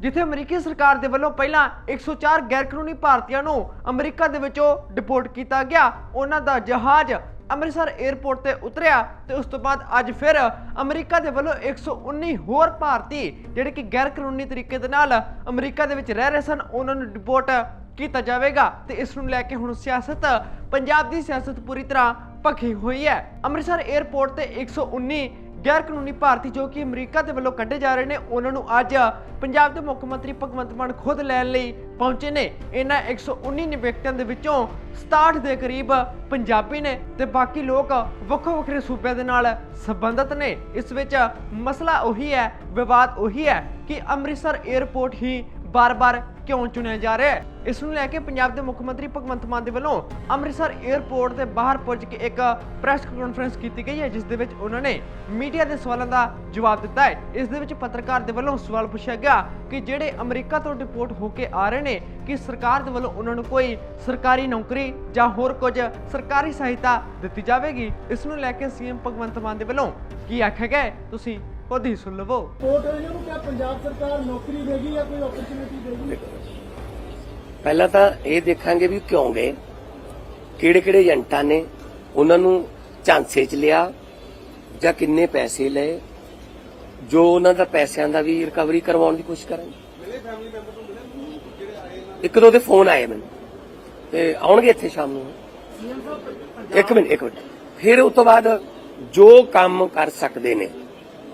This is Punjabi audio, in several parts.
ਜਿੱਥੇ ਅਮਰੀਕੀ ਸਰਕਾਰ ਦੇ ਵੱਲੋਂ ਪਹਿਲਾਂ 104 ਗੈਰ ਕਾਨੂੰਨੀ ਭਾਰਤੀਆਂ ਨੂੰ ਅਮਰੀਕਾ ਦੇ ਵਿੱਚੋਂ ਡਿਪੋਰਟ ਕੀਤਾ ਗਿਆ, ਉਹਨਾਂ ਦਾ ਜਹਾਜ਼ ਅੰਮ੍ਰਿਤਸਰ 에ਅਰਪੋਰਟ ਤੇ ਉਤਰਿਆ ਤੇ ਉਸ ਤੋਂ ਬਾਅਦ ਅੱਜ ਫਿਰ ਅਮਰੀਕਾ ਦੇ ਵੱਲੋਂ 119 ਹੋਰ ਭਾਰਤੀ ਜਿਹੜੇ ਕਿ ਗੈਰ ਕਾਨੂੰਨੀ ਤਰੀਕੇ ਦੇ ਨਾਲ ਅਮਰੀਕਾ ਦੇ ਵਿੱਚ ਰਹਿ ਰਹੇ ਸਨ, ਉਹਨਾਂ ਨੂੰ ਡਿਪੋਰਟ ਕੀਤਾ ਜਾਵੇਗਾ ਤੇ ਇਸ ਨੂੰ ਲੈ ਕੇ ਹੁਣ ਸਿਆਸਤ, ਪੰਜਾਬ ਦੀ ਸਿਆਸਤ ਪੂਰੀ ਤਰ੍ਹਾਂ ਭਖੀ ਹੋਈ ਹੈ। ਅੰਮ੍ਰਿਤਸਰ 에ਅਰਪੋਰਟ ਤੇ 119 ਗੈਰ ਕਾਨੂੰਨੀ ਭਾਰਤੀ ਜੋ ਕਿ ਅਮਰੀਕਾ ਦੇ ਵੱਲੋਂ ਕੱਢੇ ਜਾ ਰਹੇ ਨੇ, ਉਹਨਾਂ ਨੂੰ ਅੱਜ ਪੰਜਾਬ ਦੇ ਮੁੱਖ ਮੰਤਰੀ ਭਗਵੰਤ ਮਾਨ ਖੁਦ ਲੈਣ ਲਈ ਪਹੁੰਚੇ ਨੇ। ਇਹਨਾਂ 119 ਨਿਵੇਕਤਿਆਂ ਦੇ ਵਿੱਚੋਂ 67 ਦੇ ਕਰੀਬ ਪੰਜਾਬੀ ਨੇ ਤੇ ਬਾਕੀ ਲੋਕ ਵੱਖੋ ਵੱਖਰੇ ਸੂਬਿਆਂ ਦੇ ਨਾਲ ਸੰਬੰਧਿਤ ਨੇ। ਇਸ ਵਿੱਚ ਮਸਲਾ ਉਹੀ ਹੈ, ਵਿਵਾਦ ਉਹੀ ਹੈ ਕਿ ਅੰਮ੍ਰਿਤਸਰ 에ਅਰਪੋਰਟ ਹੀ ਬਾਰ-ਬਾਰ ਕਿਉਂ ਚੁਣਿਆ ਜਾ ਰਿਹਾ ਹੈ? ਇਸ ਨੂੰ ਲੈ ਕੇ ਪੰਜਾਬ ਦੇ ਮੁੱਖ ਮੰਤਰੀ ਭਗਵੰਤ ਮਾਨ ਦੇ ਵੱਲੋਂ ਅੰਮ੍ਰਿਤਸਰ 에ਅਰਪੋਰਟ ਦੇ ਬਾਹਰ ਪੁੱਜ ਕੇ ਇੱਕ ਪ੍ਰੈਸ ਕਾਨਫਰੰਸ ਕੀਤੀ ਗਈ ਹੈ, ਜਿਸ ਦੇ ਵਿੱਚ ਉਹਨਾਂ ਨੇ ਮੀਡੀਆ ਦੇ ਸਵਾਲਾਂ ਦਾ ਜਵਾਬ ਦਿੱਤਾ ਹੈ। ਇਸ ਦੇ ਵਿੱਚ ਪੱਤਰਕਾਰ ਦੇ ਵੱਲੋਂ ਸਵਾਲ ਪੁੱਛਿਆ ਗਿਆ ਕਿ ਜਿਹੜੇ ਅਮਰੀਕਾ ਤੋਂ ਡਿਪੋਰਟ ਹੋ ਕੇ ਆ ਰਹੇ ਨੇ, ਕਿ ਸਰਕਾਰ ਦੇ ਵੱਲੋਂ ਉਹਨਾਂ ਨੂੰ ਕੋਈ ਸਰਕਾਰੀ ਨੌਕਰੀ ਜਾਂ ਹੋਰ ਕੁਝ ਸਰਕਾਰੀ ਸਹਾਇਤਾ ਦਿੱਤੀ ਜਾਵੇਗੀ? ਇਸ ਨੂੰ ਲੈ ਕੇ ਸੀਐਮ ਭਗਵੰਤ ਮਾਨ ਦੇ ਵੱਲੋਂ ਕੀ ਆਖਿਆ ਗਿਆ ਹੈ? ਤੁਸੀਂ ਸੁਣ ਲਵੋ। ਨੂੰ ਪੰਜਾਬ ਸਰਕਾਰ ਨੌਕਰੀ ਦੇਗੀ ਜਾਂ ਕੋਈ ਓਪਰਚੁਨਿਟੀ ਦੇਗੀ ਪਹਿਲਾਂ ਤਾਂ ਇਹ ਦੇਖਾਂਗੇ ਵੀ ਕਿਉਂ ਗਏ। ਕਿਹੜੇ ਕਿਹੜੇ ਏਜੰਟਾਂ ਨੇ ਉਹਨਾਂ ਨੂੰ ਝਾਂਸੇ 'ਚ ਲਿਆ ਜਾਂ ਕਿੰਨੇ ਪੈਸੇ ਲਏ ਜੋ ਉਹਨਾਂ ਦਾ ਪੈਸਿਆਂ ਦਾ ਵੀ ਰਿਕਵਰੀ ਕਰਵਾਉਣ ਦੀ ਕੋਸ਼ਿਸ਼ ਕਰਾਂਗੇ ਇੱਕ ਦੋ ਦੇ ਫੋਨ ਆਏ ਮੈਨੂੰ ਤੇ ਆਉਣਗੇ ਇੱਥੇ ਸ਼ਾਮ ਨੂੰ। ਇੱਕ ਮਿੰਟ ਇੱਕ ਮਿੰਟ। ਫਿਰ ਉਸ ਤੋਂ ਬਾਅਦ ਜੋ ਕੰਮ ਕਰ ਸਕਦੇ ਨੇ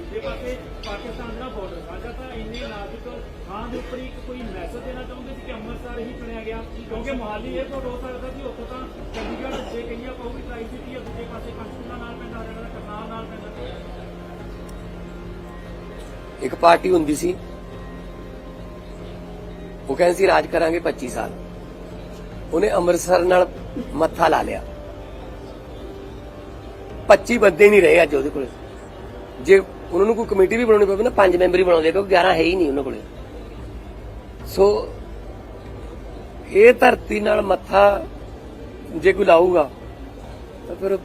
ਦੂਜੇ ਪਾਸੇ ਪਾਕਿਸਤਾਨ ਦਾ ਬਾਰਡਰ ਸਾਡਾ ਤਾਂ ਇੰਨੇ ਨਾਜ਼ੁਕ ਥਾਂ ਦੇ ਉੱਪਰ ਇੱਕ ਕੋਈ ਮੈਸੇਜ ਦੇਣਾ ਚਾਹੁੰਦੇ ਸੀ ਕਿ ਅੰਮ੍ਰਿਤਸਰ ਹੀ ਚੁਣਿਆ ਗਿਆ? ਕਿਉਂਕਿ ਮੁਹਾਲੀ 에ਅਰਪੋਰਟ ਹੋ ਸਕਦਾ ਸੀ, ਉੱਥੋਂ ਤਾਂ ਚੰਡੀਗੜ੍ਹ ਜੇ ਕਹੀਏ ਆਪਾਂ ਟਰਾਈ ਸਿਟੀ ਹੈ ਦੂਜੇ ਪਾਸੇ ਕਾਨਪੁਰ ਨਾਲ ਪੈਂਦਾ, ਹਰਿਆਣਾ, ਕਰਨਾਲ ਨਾਲ ਪੈਂਦਾ। ਇੱਕ ਪਾਰਟੀ ਹੁੰਦੀ ਸੀ। ਉਹ ਕਹਿੰਦੀ ਸੀ, ਰਾਜ ਕਰਾਂਗੇ 25 ਸਾਲ। ਉਹਨੇ ਅੰਮ੍ਰਿਤਸਰ ਨਾਲ ਮੱਥਾ ਲਾ ਲਿਆ। 25 ਬੰਦੇ ਨਹੀਂ ਰਹੇ ਅੱਜ ਉਹਦੇ ਕੋਲ। ਜੇ ਉਹਨਾਂ ਨੂੰ ਕੋਈ ਕਮੇਟੀ ਵੀ ਬਣਾਉਣੀ ਪਵੇ ਨਾ, ਪੰਜ ਮੈਂਬਰੀ ਬਣਾਉਂਦੇ ਕਿਉਂਕਿ 11 ਹੈ ਹੀ ਨਹੀਂ ਉਹਨਾਂ ਕੋਲੇ। ਸੋ ਇਹ ਧਰਤੀ ਨਾਲ ਮੱਥਾ ਜੇ ਕੋਈ ਲਾਊਗਾ, ਤਾਂ ਫਿਰ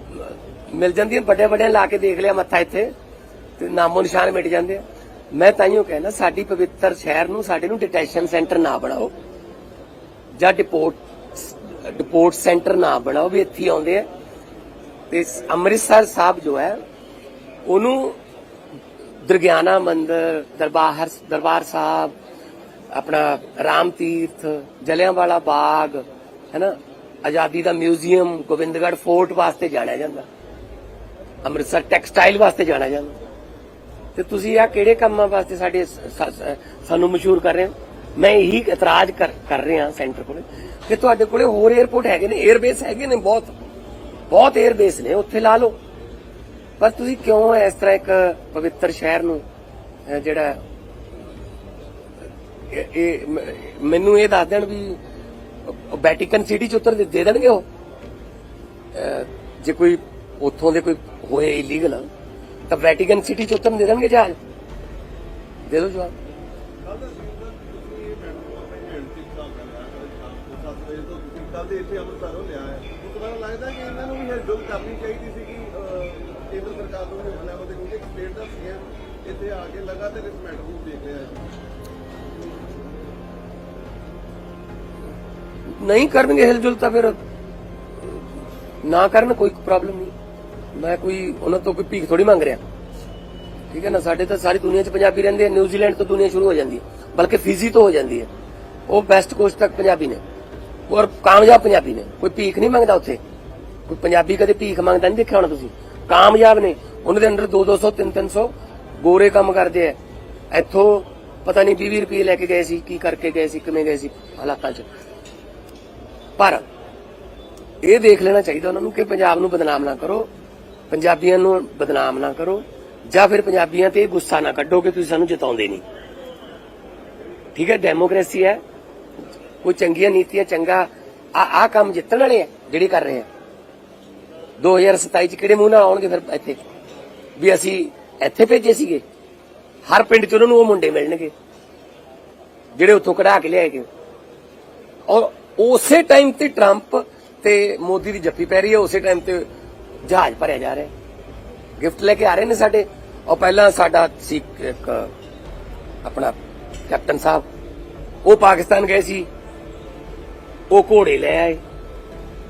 ਮਿਲ ਜਾਂਦੀਆਂ ਵੱਡੇ ਵੱਡੇ ਲਾ ਕੇ ਦੇਖ ਲਿਆ ਮੱਥਾ ਇੱਥੇ, ਤੇ ਨਾਮੋ ਨਿਸ਼ਾਨ ਮਿਟ ਜਾਂਦੇ ਆ। ਮੈਂ ਤਾਈਓ ਕਹਿੰਦਾ ਸਾਡੀ ਪਵਿੱਤਰ ਸ਼ਹਿਰ ਨੂੰ, ਸਾਡੇ ਨੂੰ ਡਿਟੈਸ਼ਨ ਸੈਂਟਰ ਨਾ ਬਣਾਓ, ਜਾਂ ਡਿਪੋਰਟ ਡਿਪੋਰਟ ਸੈਂਟਰ ਨਾ ਬਣਾਓ ਵੀ ਇੱਥੇ ਆਉਂਦੇ ਆ। ਤੇ ਅੰਮ੍ਰਿਤਸਰ ਸਾਹਿਬ ਜੋ ਹੈ, ਉਹਨੂੰ ਦਰਗਿਆਨਾ ਮੰਦਿਰ, ਦਰਬਾਰ ਦਰਬਾਰ ਸਾਹਿਬ, ਆਪਣਾ ਰਾਮ ਤੀਰਥ, ਜਲਿਆਂਵਾਲਾ ਬਾਗ, ਹੈਨਾ? ਆਜ਼ਾਦੀ ਦਾ ਮਿਊਜ਼ੀਅਮ ਗੋਬਿੰਦਗੜ ਫੋਰਟ ਵਾਸਤੇ ਜਾਣਿਆ ਜਾਂਦਾ। ਅੰਮ੍ਰਿਤਸਰ ਟੈਕਸਟਾਈਲ ਵਾਸਤੇ ਜਾਣਿਆ ਜਾਂਦਾ। ਤੇ ਤੁਸੀਂ ਆ ਕਿਹੜੇ ਕੰਮਾਂ ਵਾਸਤੇ ਸਾਡੇ ਸਾਨੂੰ ਮਸ਼ਹੂਰ ਕਰ ਰਹੇ ਹੋ? ਮੈਂ ਇਹੀ ਇਤਰਾਜ਼ ਕਰ ਰਿਹਾ ਸੈਂਟਰ ਕੋਲ ਕਿ ਤੁਹਾਡੇ ਕੋਲੇ ਹੋਰ 에어ਪੋਰਟ ਹੈਗੇ ਨੇ 에ਅਰਬੇਸ ਹੈਗੇ ਨੇ ਬਹੁਤ। ਬਹੁਤ 에ਅਰਬੇਸ ਨੇ, ਉੱਥੇ ਲਾ ਲਓ। ਪਰ ਤੁਸੀਂ ਕਿਉਂ ਇਸ ਤਰ੍ਹਾਂ ਇੱਕ ਪਵਿੱਤਰ ਸ਼ਹਿਰ ਨੂੰ ਜਿਹੜਾ, ਇਹ- ਮੈਨੂੰ ਇਹ ਦੱਸ ਦੇਣ ਵੀ ਵੈਟੀਕਨ ਸਿਟੀ ਚ ਉੱਤਰ ਦੇ ਦੇਣਗੇ ਉਹ? ਜੇ ਕੋਈ ਉੱਥੋਂ ਦੇ ਕੋਈ ਹੋਏ ਇਲੀਗਲ ਤਾਂ ਵੈਟੀਕਨ ਸਿਟੀ ਚ ਉਤਰਨ ਦੇ ਦੇਣਗੇ ਜਹਾਜ਼? ਦੇ ਦੋ ਜਵਾਬ। ਕੱਲ ਦੇ ਇੱਥੇ ਅੰਮ੍ਰਿਤਸਰੋਂ ਲਿਆ ਹੈ। ਉਹ ਤੋਂ ਲੱਗਦਾ ਕਿ ਇਹਨਾਂ ਨੂੰ ਵੀ ਹਿਲਜੁਲ ਕਰਨੀ ਚਾਹੀਦੀ ਸੀ ਕਿ ਕੇਂਦਰ ਸਰਕਾਰ ਨੂੰ ਵੀ ਲੈਵਲ ਤੇ ਕਿਉਂਕਿ ਸਟੇਟ ਦਾ ਸੀਐਮ ਇੱਥੇ ਆ ਕੇ ਲਗਾਤਾਰ ਇਸ ਮੈਟਰ ਨੂੰ ਦੇਖ ਰਿਹਾ ਹੈ। ਨਹੀਂ ਕਰਨਗੇ ਹਿਲਜੁਲ ਤਾਂ ਫਿਰ, ਨਾ ਕਰਨ ਕੋਈ ਪ੍ਰੋਬਲਮ ਨਹੀਂ। ਮੈਂ ਕੋਈ ਉਹਨਾਂ ਤੋਂ ਕੋਈ ਭੀਖ ਥੋੜੀ ਮੰਗ ਰਿਹਾ। ਠੀਕ ਹੈ ਨਾ, ਸਾਡੇ ਤਾਂ ਸਾਰੀ ਦੁਨੀਆ 'ਚ ਪੰਜਾਬੀ ਰਹਿੰਦੇ ਆ ਨਿਊਜ਼ੀਲੈਂਡ ਤੋਂ ਦੁਨੀਆ ਸ਼ੁਰੂ ਹੋ ਜਾਂਦੀ ਹੈ, ਬਲਕਿ ਫਿਜੀ ਤੋਂ ਹੋ ਜਾਂਦੀ ਹੈ। ਉਹ ਵੈਸਟ ਕੋਸਟ ਤੱਕ ਪੰਜਾਬੀ ਨੇ, ਔਰ ਕਾਮਯਾਬ ਪੰਜਾਬੀ ਨੇ, ਕੋਈ ਭੀਖ ਨਹੀਂ ਮੰਗਦਾ ਉੱਥੇ। ਕੋਈ ਪੰਜਾਬੀ ਕਦੇ ਭੀਖ ਮੰਗਦਾ ਨਹੀਂ ਦੇਖਿਆ ਹੋਣਾ ਤੁਸੀਂ। ਕਾਮਯਾਬ ਨੇ। ਉਹਨਾਂ ਦੇ ਅੰਡਰ 2 200 3 300 ਗੋਰੇ ਕੰਮ ਕਰਦੇ ਆ। ਇੱਥੋਂ ਪਤਾ ਨਹੀਂ 20 ਰੁਪਏ ਲੈ ਕੇ ਗਏ ਸੀ, ਕੀ ਕਰਕੇ ਗਏ ਸੀ, ਕਿਵੇਂ ਗਏ ਸੀ ਹਾਲਾਤਾਂ 'ਚ। ਪਰ ਇਹ ਦੇਖ ਲੈਣਾ ਚਾਹੀਦਾ ਉਹਨਾਂ ਨੂੰ ਕਿ ਪੰਜਾਬ ਨੂੰ ਬਦਨਾਮ ਨਾ ਕਰੋ, ਪੰਜਾਬੀਆਂ ਨੂੰ ਬਦਨਾਮ ਨਾ ਕਰੋ, ਜਾਂ ਫਿਰ ਪੰਜਾਬੀਆਂ ਤੇ ਗੁੱਸਾ ਨਾ ਕੱਢੋ ਕਿ ਤੁਸੀਂ ਸਾਨੂੰ ਜਿਤਾਉਂਦੇ ਨਹੀਂ। ਠੀਕ ਹੈ ਡੈਮੋਕ੍ਰੇਸੀ ਹੈ। ਕੋਈ ਚੰਗੀਆਂ ਨੀਤੀਆਂ, ਚੰਗਾ ਆ ਆ ਕੰਮ ਜਿੱਤਣ ਵਾਲੇ ਆ, ਜਿਹੜੇ ਕਰ ਰਹੇ ਆ। 2027 ਚ ਕਿਹੜੇ ਮੂੰਹ ਨਾਲ ਆਉਣਗੇ ਫਿਰ ਇੱਥੇ? ਵੀ ਅਸੀਂ ਇੱਥੇ ਭੇਜੇ ਸੀਗੇ। ਹਰ ਪਿੰਡ ਚ ਉਹਨਾਂ ਨੂੰ ਉਹ ਮੁੰਡੇ ਮਿਲਣਗੇ, ਜਿਹੜੇ ਉੱਥੋਂ ਕਢਾ ਕੇ ਲਿਆਏ ਗਏ। ਔਰ ਉਸੇ ਟਾਈਮ ਤੇ ਟਰੰਪ ਤੇ ਮੋਦੀ ਦੀ ਜੱਫੀ ਪੈ ਰਹੀ ਹੈ, ਉਸੇ ਟਾਈਮ ਤੇ ਜਹਾਜ਼ ਭਰਿਆ ਜਾ ਰਿਹਾ ਗਿਫਟ ਲੈ ਕੇ ਆ ਰਹੇ ਨੇ ਸਾਡੇ। ਔਰ ਪਹਿਲਾਂ ਸਾਡਾ ਸੀ ਇੱਕ ਆਪਣਾ ਕੈਪਟਨ ਸਾਹਿਬ, ਉਹ ਪਾਕਿਸਤਾਨ ਗਏ ਸੀ। ਉਹ ਘੋੜੇ ਲੈ ਆਏ।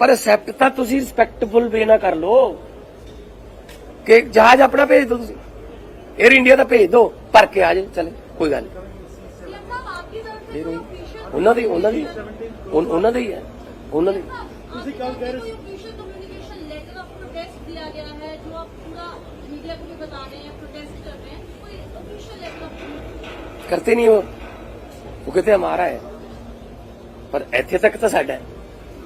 ਪਰ ਅਸੈਪਟ ਤਾਂ ਤੁਸੀਂ ਰਿਸਪੈਕਟਫੁਲ ਵੇ ਨਾ ਕਰ ਲੋ ਕਿ ਜਹਾਜ਼ ਆਪਣਾ ਭੇਜ ਦਿਓ ਤੁਸੀਂ 에ਅਰ ਇੰਡੀਆ ਦਾ ਭੇਜ ਦਿਓ ਭਰ ਕੇ ਆ ਜਾਏ ਚਲੇ ਕੋਈ ਗੱਲ ਨਹੀਂ ਉਹਨਾਂ ਦੀ ਉਹਨਾਂ ਦੀ ਉਹਨਾਂ ਦੇ ਹੀ ਹੈ ਉਹਨਾਂ ਦੇ ਤੁਸੀਂ ਕੱਲ ਕਹਿ ਰਹੇ ਸੀ ਕਮਿਊਨੀਕੇਸ਼ਨ ਲੈਟਰ ਆਫ ਪ੍ਰੋਟੈਸਟ ਦਿਆ ਗਿਆ ਹੈ ਪਰ ਇੱਥੇ ਤੱਕ ਤਾਂ ਸਾਡਾ ਬਤਾ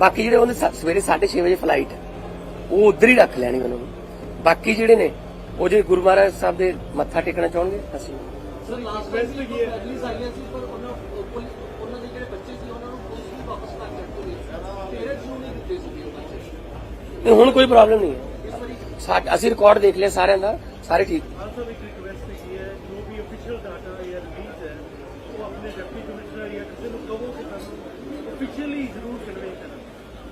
ਬਾਕੀ ਜਿਹੜੇ ਉਹਨੇ ਸਵੇਰੇ 6:30 ਵਜੇ ਫਲਾਈਟ ਉਹ ਉਧਰ ਹੀ ਰੱਖ ਲੈਣੀ ਉਹਨਾਂ ਨੂੰ। ਬਾਕੀ ਜਿਹੜੇ ਨੇ ਉਹ ਜੇ ਗੁਰੂ ਮਹਾਰਾਜ ਸਾਹਿਬ ਦੇ ਮੱਥਾ ਟੇਕਣਾ ਚਾਹਣਗੇ ਅਸੀਂ ਸਰ ਲਾਸਟ ਵੈਸਟ ਕੀ ਹੈ। ਅਗਲੀ ਸਾਰੀਆਂ ਸੀ ਪਰ ਉਹਨਾਂ ਪੁਲ- ਉਹਨਾਂ ਦੇ ਜਿਹੜੇ ਬੱਚੇ ਸੀ ਉਹਨਾਂ ਨੂੰ ਪੁਲਿਸ ਵੀ ਵਾਪਸ ਕਰ ਦਿੱਤੇ ਗਏ ਪੇਰੈਂਟਸ ਨੂੰ ਨਹੀਂ ਦਿੱਤੇ ਸੀ ਉਹ ਬੱਚੇ। ਨਹੀਂ, ਹੁਣ ਕੋਈ ਪ੍ਰੋਬਲਮ ਨਹੀਂ ਹੈ। ਅਸੀਂ ਰਿਕਾਰਡ ਦੇਖ ਲਿਆ ਸਾਰਿਆਂ ਦਾ ਸਾਰੇ ਠੀਕ। ਇੱਕ ਹੈ ਜੋ ਵੀ ਅਫੀਸ਼ੀਅਲ ਡਾਟਾ ਜਾਂ ਰਿਲੀਜ਼ ਹੈ ਉਹ ਆਪਣੇ ਡਿਪਟੀ ਕਮਿਸ਼ਨਰ ਜਾਂ ਕਿਸੇ ਨੂੰ ਕਹੋ ਕਿ ਸਾਨੂੰ ਅਫੀਸ਼ੀਅਲੀ ਜ਼ਰੂਰ ਕਨਵੇ ਕਰਨ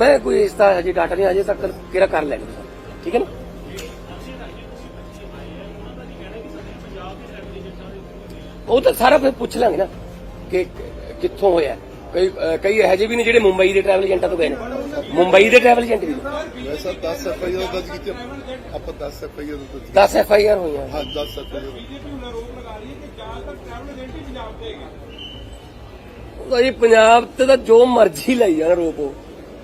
ਮੈਂ ਕੋਈ ਇਸ ਦਾ ਹਜੇ ਡਾਟਾ ਨਹੀਂ ਅਜੇ ਤੱਕ ਕਿਹੜਾ ਕਰ ਲੈਣਾ। ਠੀਕ ਹੈ ਨਾ? ਉਹ ਤਾਂ ਸਾਰਾ ਫਿਰ ਪੁੱਛ ਲਾਂਗੇ ਨਾ ਕਿ ਕਿੱਥੋਂ ਹੋਇਆ। ਕਈ ਕਈ ਇਹੋ ਜਿਹੇ ਵੀ ਨੇ ਜਿਹੜੇ ਮੁੰਬਈ ਦੇ ਟਰੈਵਲ ਏਜੰਟਾਂ ਤੋਂ ਗਏ ਨੇ। ਮੁੰਬਈ ਦੇ ਟਰੈਵਲ ਏਜੰਟ ਵੀ ਵੈਸਾ 10 ਐਫ ਆਈ ਆਰ ਦਰਜ ਕੀਤੀ। ਆਪਾਂ 10 ਐਫ ਆਈ ਆਰ ਦਰਜ 10 ਐਫ ਆਈ ਆਰ ਹੋਈਆਂ। ਹਾਂ 10 ਐਫ ਆਈ ਆਰ ਉਹ ਜੀ ਪੰਜਾਬ ਤੇ ਤਾਂ ਜੋ ਮਰਜ਼ੀ ਲਈ ਜਾਣ ਰੋਪੋ